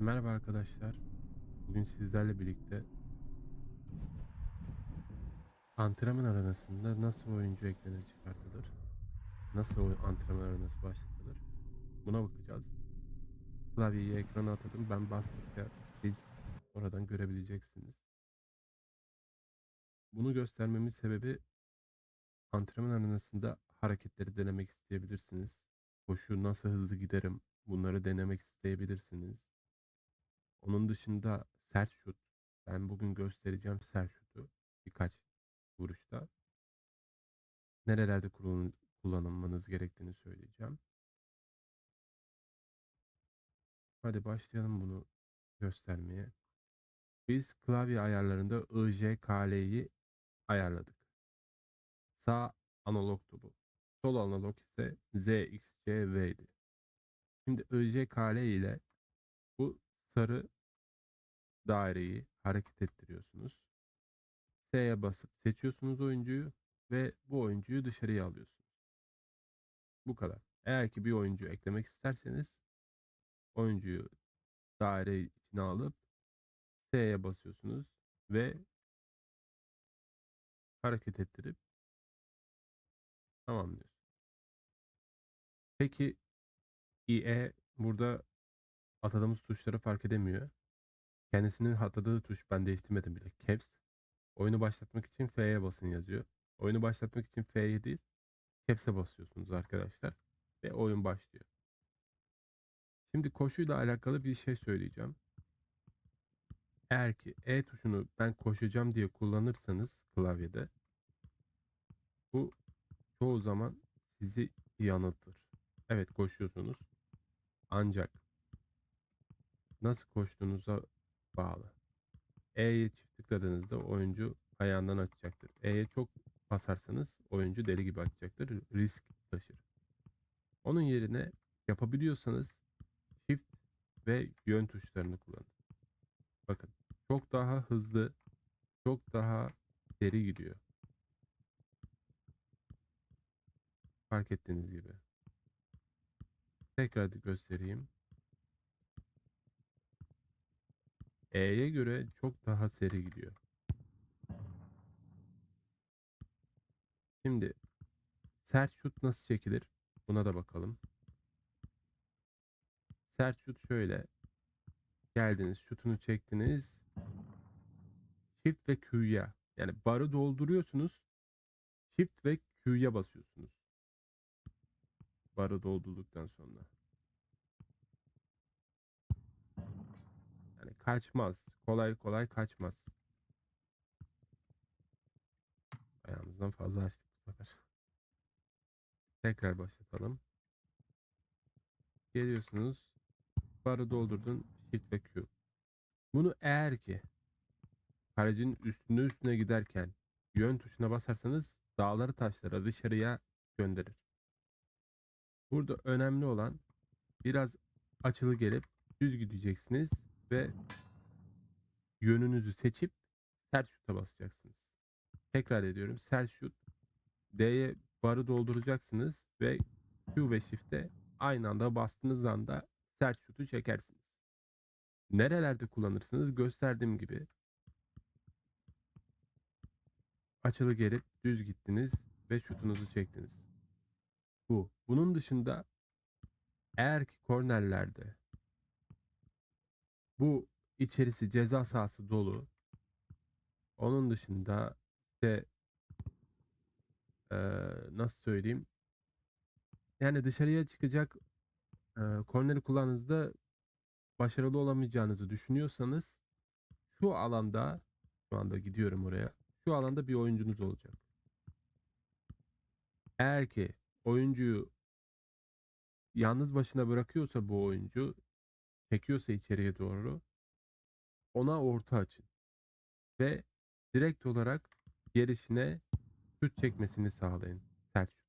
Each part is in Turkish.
Merhaba arkadaşlar. Bugün sizlerle birlikte antrenman arenasında nasıl oyuncu eklenir çıkartılır? Nasıl antrenman arenası başlatılır? Buna bakacağız. Klavyeyi ekrana atadım. Ben bastıkça siz oradan görebileceksiniz. Bunu göstermemin sebebi antrenman arenasında hareketleri denemek isteyebilirsiniz. Koşu nasıl hızlı giderim? Bunları denemek isteyebilirsiniz. Onun dışında sert şut. Ben bugün göstereceğim sert şutu birkaç vuruşta. Nerelerde kullan- kullanılmanız gerektiğini söyleyeceğim. Hadi başlayalım bunu göstermeye. Biz klavye ayarlarında IJKL'yi ayarladık. Sağ analogtu bu. Sol analog ise ZXCV'di. Şimdi IJKL ile bu sarı daireyi hareket ettiriyorsunuz. S'ye basıp seçiyorsunuz oyuncuyu ve bu oyuncuyu dışarıya alıyorsunuz. Bu kadar. Eğer ki bir oyuncu eklemek isterseniz oyuncuyu daire içine alıp S'ye basıyorsunuz ve hareket ettirip tamamlıyorsunuz. Peki IE burada atadığımız tuşları fark edemiyor. Kendisinin atadığı tuş ben değiştirmedim bile. Caps. Oyunu başlatmak için F'ye basın yazıyor. Oyunu başlatmak için F'ye değil Caps'e basıyorsunuz arkadaşlar. Ve oyun başlıyor. Şimdi koşuyla alakalı bir şey söyleyeceğim. Eğer ki E tuşunu ben koşacağım diye kullanırsanız klavyede bu çoğu zaman sizi yanıltır. Evet koşuyorsunuz. Ancak nasıl koştuğunuza bağlı. E'ye çift tıkladığınızda oyuncu ayağından açacaktır. E'ye çok basarsanız oyuncu deli gibi açacaktır. Risk taşır. Onun yerine yapabiliyorsanız Shift ve yön tuşlarını kullanın. Bakın çok daha hızlı, çok daha deri gidiyor. Fark ettiğiniz gibi. Tekrar göstereyim. E'ye göre çok daha seri gidiyor. Şimdi sert şut nasıl çekilir? Buna da bakalım. Sert şut şöyle. Geldiniz, şutunu çektiniz. Shift ve Q'ya yani barı dolduruyorsunuz. Shift ve Q'ya basıyorsunuz. Barı doldurduktan sonra. Kaçmaz. Kolay kolay kaçmaz. Ayağımızdan fazla açtık bu sefer. Tekrar başlatalım. Geliyorsunuz. Barı doldurdun. Shift ve Q. Bunu eğer ki kalecinin üstüne üstüne giderken yön tuşuna basarsanız dağları taşlara dışarıya gönderir. Burada önemli olan biraz açılı gelip düz gideceksiniz ve yönünüzü seçip sert şuta basacaksınız. Tekrar ediyorum sert şut. D'ye barı dolduracaksınız ve Q ve Shift'e aynı anda bastığınız anda sert şutu çekersiniz. Nerelerde kullanırsınız gösterdiğim gibi açılı gelip düz gittiniz ve şutunuzu çektiniz. Bu. Bunun dışında eğer ki kornerlerde bu içerisi ceza sahası dolu onun dışında işte eee, nasıl söyleyeyim yani dışarıya çıkacak eee korneri kullandığınızda başarılı olamayacağınızı düşünüyorsanız şu alanda şu anda gidiyorum oraya. Şu alanda bir oyuncunuz olacak. Eğer ki oyuncuyu yalnız başına bırakıyorsa bu oyuncu çekiyorsa içeriye doğru ona orta açın. Ve direkt olarak gelişine şut çekmesini sağlayın. Sert şut.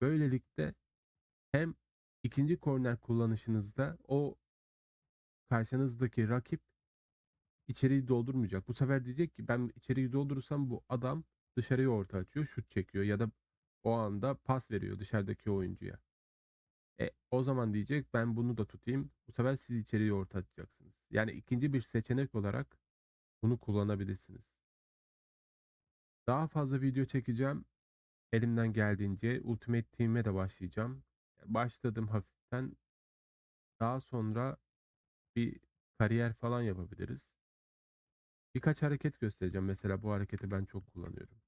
Böylelikle hem ikinci korner kullanışınızda o karşınızdaki rakip içeriği doldurmayacak. Bu sefer diyecek ki ben içeriği doldurursam bu adam dışarıya orta açıyor, şut çekiyor ya da o anda pas veriyor dışarıdaki oyuncuya. E, o zaman diyecek ben bunu da tutayım. Bu sefer siz içeriği ortalayacaksınız. Yani ikinci bir seçenek olarak bunu kullanabilirsiniz. Daha fazla video çekeceğim. Elimden geldiğince Ultimate Team'e de başlayacağım. Başladım hafiften. Daha sonra bir kariyer falan yapabiliriz. Birkaç hareket göstereceğim. Mesela bu hareketi ben çok kullanıyorum.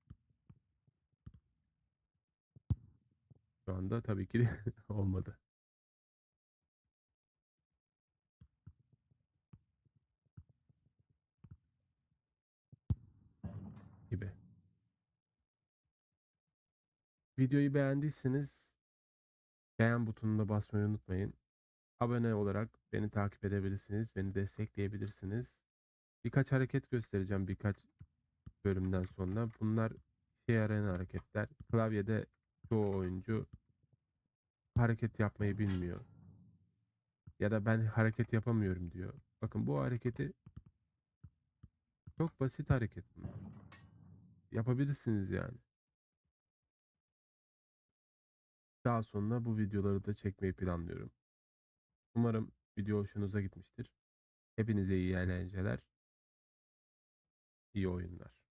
Anda tabii ki olmadı. Gibi. Videoyu beğendiyseniz beğen butonuna basmayı unutmayın. Abone olarak beni takip edebilirsiniz. Beni destekleyebilirsiniz. Birkaç hareket göstereceğim birkaç bölümden sonra. Bunlar işe yarayan hareketler. Klavyede çoğu oyuncu hareket yapmayı bilmiyor. Ya da ben hareket yapamıyorum diyor. Bakın bu hareketi çok basit hareket. Yapabilirsiniz yani. Daha sonra bu videoları da çekmeyi planlıyorum. Umarım video hoşunuza gitmiştir. Hepinize iyi eğlenceler. İyi oyunlar.